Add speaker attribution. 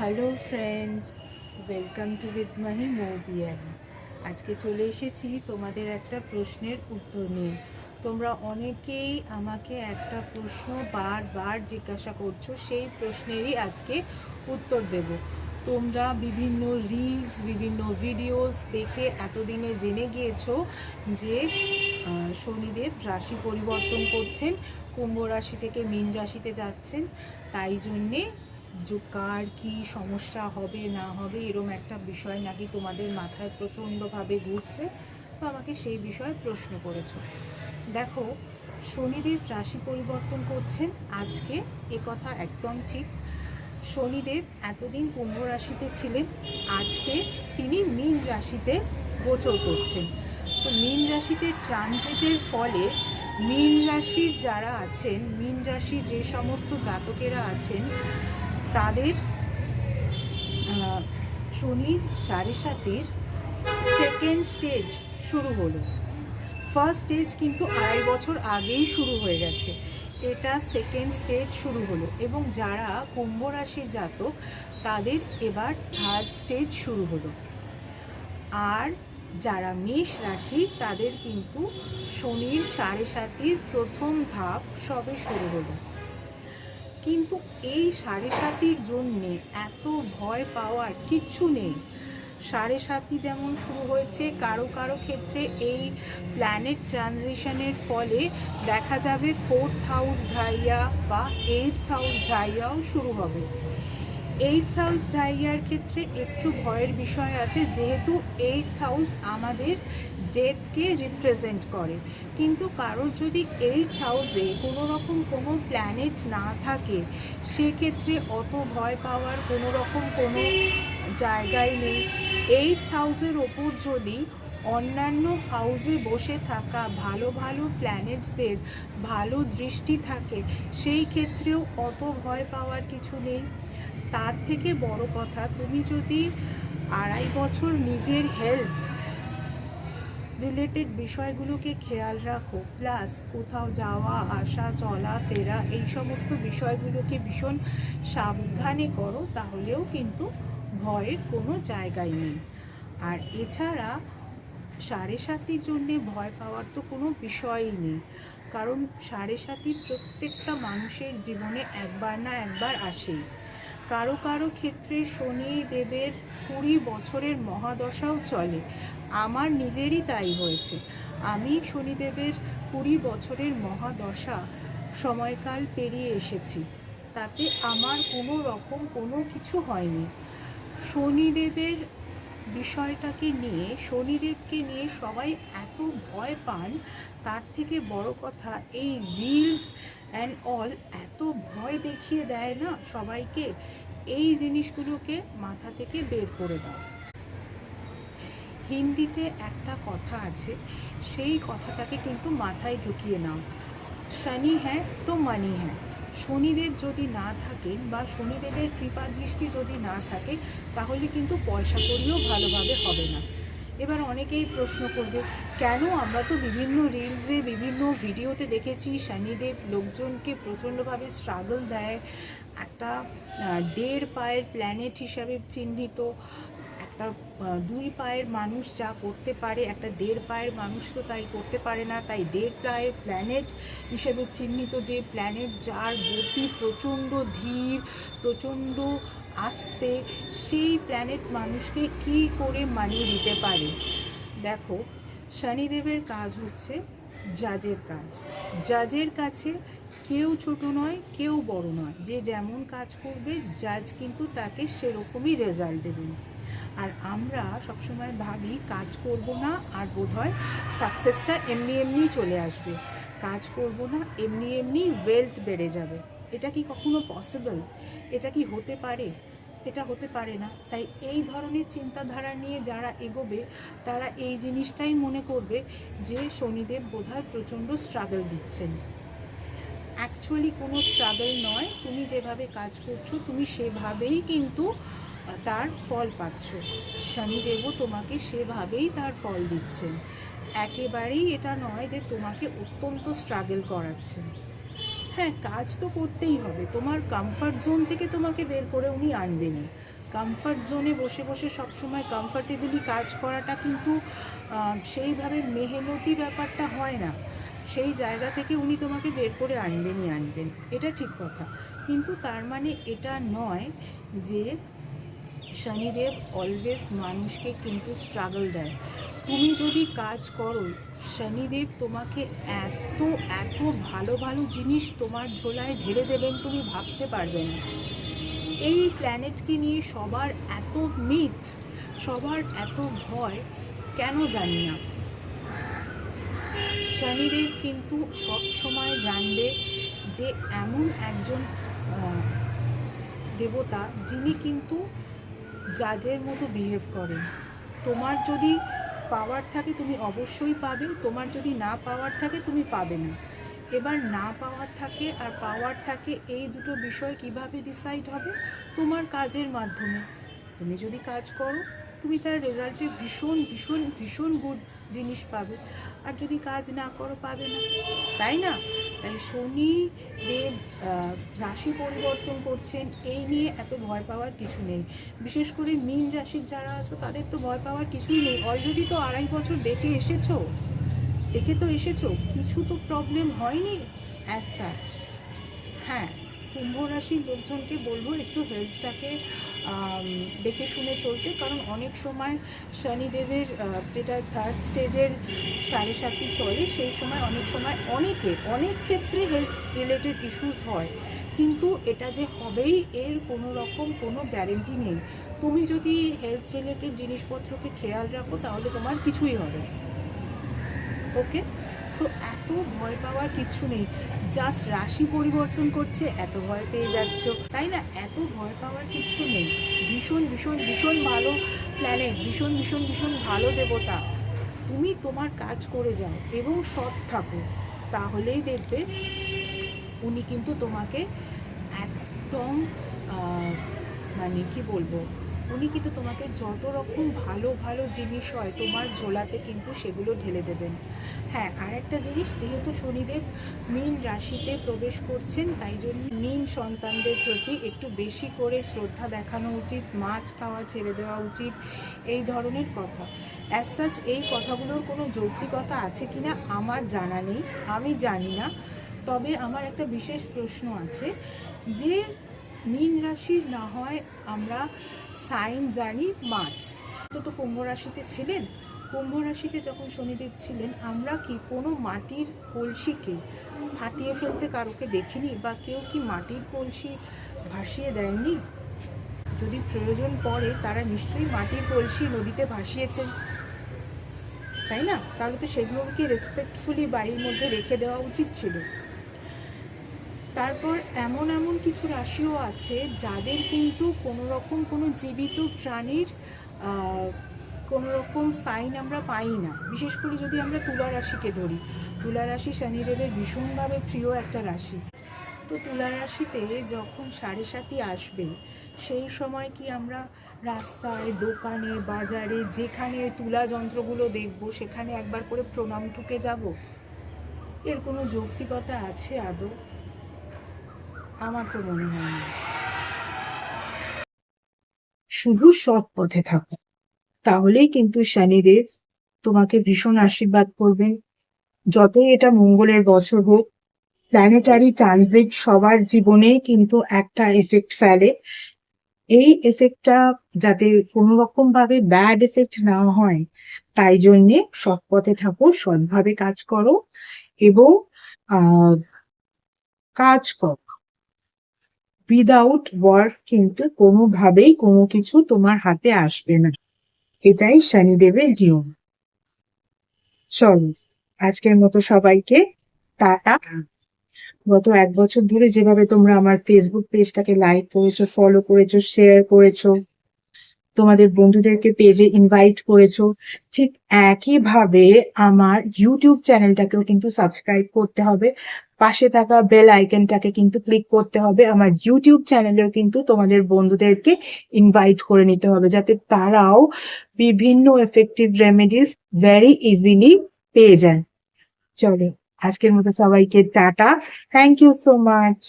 Speaker 1: Hello friends welcome to with Mahi Moubiyani আজকে চলে এসেছি তোমাদের একটা প্রশ্নের উত্তর নিয়ে। তোমরা অনেকেই আমাকে একটা প্রশ্ন বারবার জিজ্ঞাসা করছ, সেই প্রশ্নেরই আজকে উত্তর দেব। তোমরা বিভিন্ন রিলস বিভিন্ন ভিডিওস দেখে এতদিনে জেনে গিয়েছো যে শনিদেব রাশি পরিবর্তন করছেন, কুম্ভ রাশি থেকে মীন রাশিতে যাচ্ছেন। তাই জন্যে যে কার কি সমস্যা হবে, না হবে, এরম একটা বিষয় নাকি তোমাদের মাথায় প্রচণ্ডভাবে ঘুরছে? তো আমাকে সেই বিষয়ে প্রশ্ন করেছ। দেখো, শনিদেব রাশি পরিবর্তন করছেন, আজকে এ কথা একদম ঠিক। শনিদেব এতদিন কুম্ভ রাশিতে ছিলেন, আজকে তিনি মীন রাশিতে গোচর করছেন। তো মীন রাশিতে ট্রানজিটের ফলে মীন রাশির যারা আছেন, মীন রাশির যে সমস্ত জাতকেরা আছেন তাদের শনির সাড়ে সাতের সেকেন্ড স্টেজ শুরু হলো। ফার্স্ট স্টেজ কিন্তু আড়াই বছর আগেই শুরু হয়ে গেছে। এটা সেকেন্ড স্টেজ শুরু হলো এবং যারা কুম্ভ রাশির জাতক, তাদের এবার থার্ড স্টেজ শুরু হলো। আর যারা মেষ রাশির, তাদের কিন্তু শনির সাড়ে সাতির প্রথম ধাপ সবে শুরু হলো। কিন্তু এই সাড়ে সাতির জন্যে এত ভয় পাওয়ার কিচ্ছু নেই। সাড়ে সাতি যেমন শুরু হয়েছে, কারও কারও ক্ষেত্রে এই প্ল্যানেট ট্রানজিশনের ফলে দেখা যাবে ফোর্থ হাউস ঢাইয়া বা এইট হাউস ঢাইয়াও শুরু হবে। এইট হাউস ডাইয়ার ক্ষেত্রে একটু ভয়ের বিষয় আছে, যেহেতু এইট হাউস আমাদের ডেথকে রিপ্রেজেন্ট করে। কিন্তু কারোর যদি এইট হাউসে কোনো রকম কোনো প্ল্যানেট না থাকে, সেক্ষেত্রে অত ভয় পাওয়ার কোনো রকম কোনো জায়গায় নেই। এইট হাউসের ওপর যদি অন্যান্য হাউসে বসে থাকা ভালো ভালো প্ল্যানেটসদের ভালো দৃষ্টি থাকে, সেই ক্ষেত্রেও অত ভয় পাওয়ার কিছু নেই। তার থেকে বড় কথা, তুমি যদি আড়াই বছর নিজের হেলথ রিলেটেড বিষয়গুলোকে খেয়াল রাখো প্লাস কোথাও যাওয়া, আসা, চলা, ফেরা, এই সমস্ত বিষয়গুলোকে ভীষণ সাবধানে করো, তাহলেও কিন্তু ভয়ের কোনো জায়গাই নেই। আর এছাড়া সাড়ে সাতির জন্যে ভয় পাওয়ার তো কোনো বিষয়ই নেই। কারণ সাড়ে সাতি প্রত্যেকটা মানুষের জীবনে একবার না একবার আসেই কারও কারও ক্ষেত্রে শনি দেবের কুড়ি বছরের মহাদশাও চলে। আমার নিজেরই তাই হয়েছে। আমি শনিদেবের কুড়ি বছরের মহাদশা সময়কাল পেরিয়ে এসেছি। তাতে আমার কোনো রকম কোনো কিছু হয়নি। শনিদেবের বিষয়টাকে নিয়ে, শনিদেবকে নিয়ে সবাই এত ভয় পান, তার থেকে বড় কথা এই রিলস অ্যান্ড অল এত ভয় দেখিয়ে দেয় না সবাইকে, এই জিনিসগুলোকে মাথা থেকে বের করে দাও। হিন্দিতে একটা কথা আছে, সেই কথাটাকে কিন্তু মাথায় ঢুকিয়ে নাও। শনি হ্যাঁ তো মানি হ্যাঁ শনিদেব যদি না থাকেন বা শনিদেবের কৃপা দৃষ্টি যদি না থাকে, তাহলে কিন্তু পয়সা করিও ভালোভাবে হবে না। এবার অনেকেই প্রশ্ন করবে, কেন আমরা তো বিভিন্ন রিলসে বিভিন্ন ভিডিওতে দেখেছি শনিদেব লোকজনকে প্রচণ্ডভাবে স্ট্রাগল দেয়, একটা দেড় পায়ের প্ল্যানেট হিসাবে চিহ্নিত একটা দুই পায়ের মানুষ যা করতে পারে, একটা দেড় পায়ের মানুষ তো তাই করতে পারে না। তাই দেড় পায়ের প্ল্যানেট হিসেবে চিহ্নিত যে প্ল্যানেট যার গতি প্রচণ্ড ধীর, প্রচণ্ড আস্তে, সেই প্ল্যানেট মানুষকে কি করে মানিয়ে দিতে পারে? দেখো, শনিদেবের কাজ হচ্ছে জাজের কাজ। জাজের কাছে কেউ ছোট নয়, কেউ বড় নয়। যে যেমন কাজ করবে, জাজ কিন্তু তাকে সেরকমই রেজাল্ট দেবেন। আর আমরা সবসময় ভাবি কাজ করব না আর বোধহয় সাকসেসটা এমনি এমনি চলে আসবে। কাজ করব না, এমনি এমনি ওয়েলথ বেড়ে যাবে। এটা কি কখনো পসিবল এটা কি হতে পারে? এটা হতে পারে না। তাই এই ধরনের চিন্তাধারা নিয়ে যারা এগোবে, তারা এই জিনিসটাই মনে করবে যে শনিদেব বোধহয় প্রচণ্ড স্ট্রাগল দিচ্ছেন। অ্যাকচুয়ালি কোনো স্ট্রাগল নয়। তুমি যেভাবে কাজ করছ, তুমি সেভাবেই কিন্তু তার ফল পাচ্ছ। শনিদেবও তোমাকে সেভাবেই তার ফল দিচ্ছেন। একেবারেই এটা নয় যে তোমাকে অত্যন্ত স্ট্রাগল করাচ্ছেন হ্যাঁ কাজ তো করতেই হবে। তোমার কমফর্ট জোন থেকে তোমাকে বের করে উনি আনবেনই। কমফর্ট জোনে বসে বসে সবসময় কমফর্টেবলি কাজ করাটা কিন্তু সেইভাবে মেহনতি ব্যাপারটা হয় না। সেই জায়গা থেকে উনি তোমাকে বের করে আনবেনই আনবেন। এটা ঠিক কথা। কিন্তু তার মানে এটা নয় যে শনিদেব অলওয়েজ মানুষকে কিন্তু স্ট্রাগল দেয়। তুমি যদি কাজ করো, শনিদেব তোমাকে এত এত ভালো ভালো জিনিস তোমার ঝোলায় ঢেলে দেবেন, তুমি ভাবতে পারবে না। এই প্ল্যানেটকে নিয়ে সবার এত মিথ সবার এত ভয়, কেন জানি না। শনিদেব কিন্তু সব সময় জানবে যে এমন একজন দেবতা, যিনি কিন্তু জাজের মতো বিহেভ করে তোমার যদি পাওয়ার থাকে তুমি অবশ্যই পাবে, তোমার যদি না পাওয়ার থাকে তুমি পাবে না। এবার না পাওয়ার থাকে আর পাওয়ার থাকে এই দুটো বিষয় কীভাবে ডিসাইড হবে? তোমার কাজের মাধ্যমে। তুমি যদি কাজ করো তুমি তার রেজাল্টে ভীষণ ভীষণ ভীষণ গুড জিনিস পাবে। আর যদি কাজ না করো, পাবে না। তাই না? তাই শনি দেব রাশি পরিবর্তন করছেন, এই নিয়ে এত ভয় পাওয়ার কিছু নেই। বিশেষ করে মীন রাশির যারা আছো, তাদের তো ভয় পাওয়ার কিছুই নেই। অলরেডি তো আড়াই বছর দেখে এসেছ। দেখে তো এসেছ। কিছু তো প্রবলেম হয়নি অ্যাজ সাচ হ্যাঁ কুম্ভ রাশির লোকজনকে বলব, একটু হেলথটাকে দেখে শুনে চলতে, কারণ অনেক সময় শনিদেবের যেটা থার্ড স্টেজের সাড়ে সাতটি চলে, সেই সময় অনেক সময় অনেকে, অনেক ক্ষেত্রে হেলথ রিলেটেড ইস্যুস হয়। কিন্তু এটা যে হবেই, এর কোনো রকম কোনো গ্যারেন্টি নেই। তুমি যদি হেলথ রিলেটেড জিনিসপত্রকে খেয়াল রাখো, তাহলে তোমার কিছুই হবে ওকে সো এত ভয় পাওয়ার কিচ্ছু নেই। জাস্ট রাশি পরিবর্তন করছে, এত ভয় পেয়ে যাচ্ছ। তাই না? এত ভয় পাওয়ার কিচ্ছু নেই। ভীষণ ভীষণ ভীষণ ভালো প্ল্যানেট ভীষণ ভীষণ ভীষণ ভালো দেবতা। তুমি তোমার কাজ করে যাও এবং সৎ থাকো। তাহলেই দেখবে উনি কিন্তু তোমাকে একদম মানে কি বলব? উনি কিন্তু তোমাকে যত রকম ভালো ভালো জিনিস হয় তোমার ঝোলাতে কিন্তু সেগুলো ঢেলে দেবেন। হ্যাঁ আর একটা জিনিস, যেহেতু শনিদেব মীন রাশিতে প্রবেশ করছেন, তাই জন্য মীন সন্তানদের প্রতি একটু বেশি করে শ্রদ্ধা দেখানো উচিত, মাছ খাওয়া ছেড়ে দেওয়া উচিত, এই ধরনের কথা। অ্যাজ সাচ এই কথাগুলোর কোনো যৌক্তিকতা আছে কিনা আমার জানা নেই, আমি জানি না। তবে আমার একটা বিশেষ প্রশ্ন আছে যে, মীন রাশির না হয় আমরা সাইন জানি মাছ তো তো কুম্ভ রাশিতে ছিলেন। কুম্ভ রাশিতে যখন শনিদেব ছিলেন, আমরা কি কোনো মাটির কলসিকে ফাটিয়ে ফেলতে কারোকে দেখিনি বা কেউ কি মাটির কলসি ভাসিয়ে দেননি? যদি প্রয়োজন পড়ে, তারা নিশ্চয়ই মাটির কলসি নদীতে ভাসিয়েছেন। তাই না? তাহলে তো সেগুলোকে রেসপেক্টফুলি বাড়ির মধ্যে রেখে দেওয়া উচিত ছিল। তারপর এমন এমন কিছু রাশিও আছে যাদের কিন্তু কোনো রকম কোনো জীবিত প্রাণীর কোনো রকম সাইন আমরা পাই না। বিশেষ করে যদি আমরা তুলা রাশিকে ধরি। তুলা রাশি শনিদেবের ভীষণভাবে প্রিয় একটা রাশি। তো তুলা রাশিতে যখন সাড়ে সাতই আসবে, সেই সময় কি আমরা রাস্তায়, দোকানে, বাজারে, যেখানে তুলা যন্ত্রগুলো দেখব, সেখানে একবার করে প্রণাম ঠুকে যাব? এর কোনো যৌক্তিকতা আছে আদৌ? আমার তো মনে হয় না। শুধু সৎ পথে থাকো। তাহলেই কিন্তু শনিদেব তোমাকে ভীষণ আশীর্বাদ করবেন। যতই এটা মঙ্গলের বছর হোক প্ল্যানেটারি ট্রানজিট সবার জীবনেই কিন্তু একটা এফেক্ট ফেলে। এই এফেক্টটা যাতে কোনো রকম ভাবে ব্যাড এফেক্ট না হয়, তাই জন্যে সৎ পথে থাকো, সৎভাবে কাজ করো এবং কাজ করো। উইদাউট ওয়ার্ক কিন্তু কোনোভাবেই কোনো কিছু তোমার হাতে আসবে না। এটাই শনিদেবের নিয়ম। চলো, আজকের মতো সবাইকে টাটা। গত এক বছর ধরে যেভাবে তোমরা আমার ফেসবুক পেজটাকে লাইক করেছ ফলো করেছ শেয়ার করেছ তোমাদের বন্ধুদেরকে পেজে ইনভাইট করেছ, ঠিক একইভাবে আমার ইউটিউব চ্যানেলটাকেও কিন্তু সাবস্ক্রাইব করতে হবে। পাশে থাকা বেল আইকনটাকে কিন্তু ক্লিক করতে হবে। আমার ইউটিউব চ্যানেলেও কিন্তু তোমাদের বন্ধুদেরকে ইনভাইট করে নিতে হবে, যাতে তারাও বিভিন্ন এফেক্টিভ রেমেডিস ভেরি ইজিলি পেয়ে যায়। চলো, আজকের মতো সবাইকে tata. Thank you so much